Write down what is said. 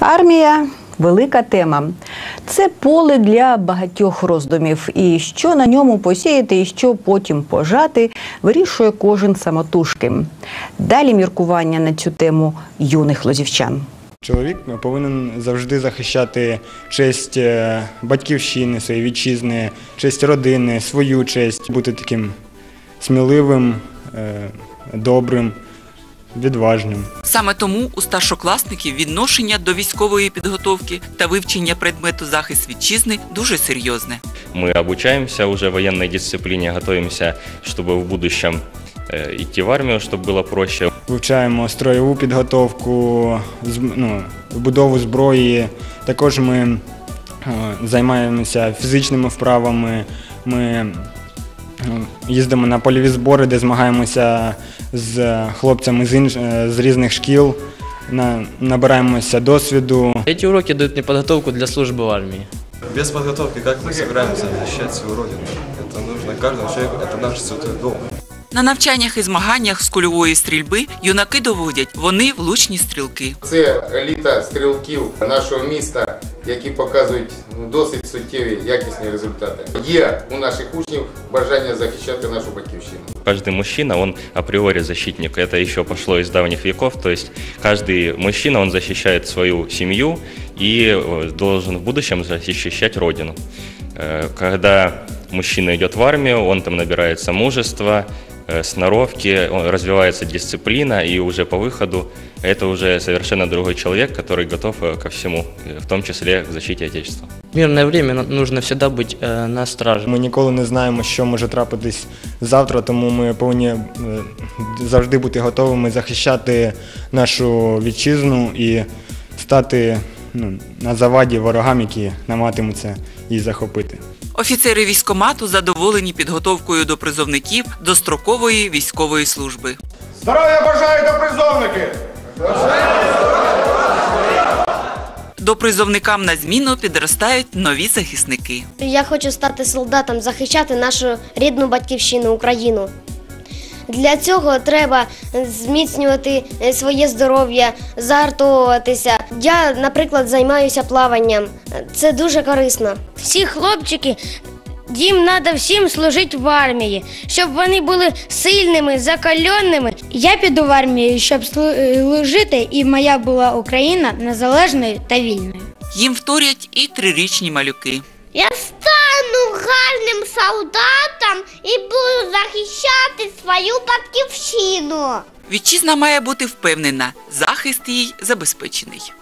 Армія велика тема. Це поле для багатьох роздумів. І що на ньому посіяти, і що потім пожати, вирішує кожен самотужки. Далі міркування на цю тему юних лозівчан. Чоловік повинен завжди захищати честь е, батьківщини, своєї вітчизни, честь родини, свою честь, бути таким сміливим, е, добрим, відважним. Саме тому у старшокласників відношення до військової підготовки та вивчення предмету захист вітчизни дуже серйозне. Мы обучаемся уже военной дисциплине, готовимся, чтобы в будущем э, идти в армию, чтобы было проще. Вивчаємо строєву підготовку, з- ну, будову зброї. Також ми е, займаємося фізичними вправами. Ми е, їздимо на польові збори, де змагаємося з хлопцями з, інш... е, з різних шкіл, на... набираємося досвіду. Эти уроки дают мне подготовку для службы в армии. Без подготовки как мы собираемся защищать свою родину? Это нужно каждому человеку, это наш святой долг. На навчаннях і змаганнях з кульової стрільби юнаки доводять, вони влучні стрілки. Це еліта стрілків нашого міста, які показують ну, досить суттєві якісні результати. Є у наших учнів бажання захищати нашу батьківщину. Каждый мужчина, он априори защитник. Это еще пошло из давних веков. То есть каждый мужчина, он защищает свою семью и э, должен в будущем защищать родину. Э, Когда мужчина идет в армию, он там набирается мужества, э, сноровки, он- развивается дисциплина, и уже по выходу это уже совершенно другой человек, который готов э, ко всему, э, в том числе к защите Отечества. В мирное время ну- нужно всегда быть э, на страже. Ми ніколи не знаємо, що може трапитись завтра, тому ми повинні е, завжди бути готовими захищати нашу вітчизну і стати ну, на заваді ворогам, які намагатимуться її захопити. Офіцери військомату задоволені підготовкою до призовників до строкової військової служби. Здоров'я бажаю до призовники! До призовникам на зміну підростають нові захисники. Я хочу стати солдатом, захищати нашу рідну батьківщину Україну. Для цього треба зміцнювати е, своє здоров'я, загартовуватися. Я, наприклад, займаюся плаванням. Це дуже корисно. всі хлопчики, їм треба всім служити в армії, щоб вони були сильними, закаленими. Я піду в армію, щоб служити, і моя була Україна незалежною та вільною. Їм вторять і трирічні малюки. Я стану гарним солдатом і буду захищати свою батьківщину. Вітчизна має бути впевнена, захист їй забезпечений.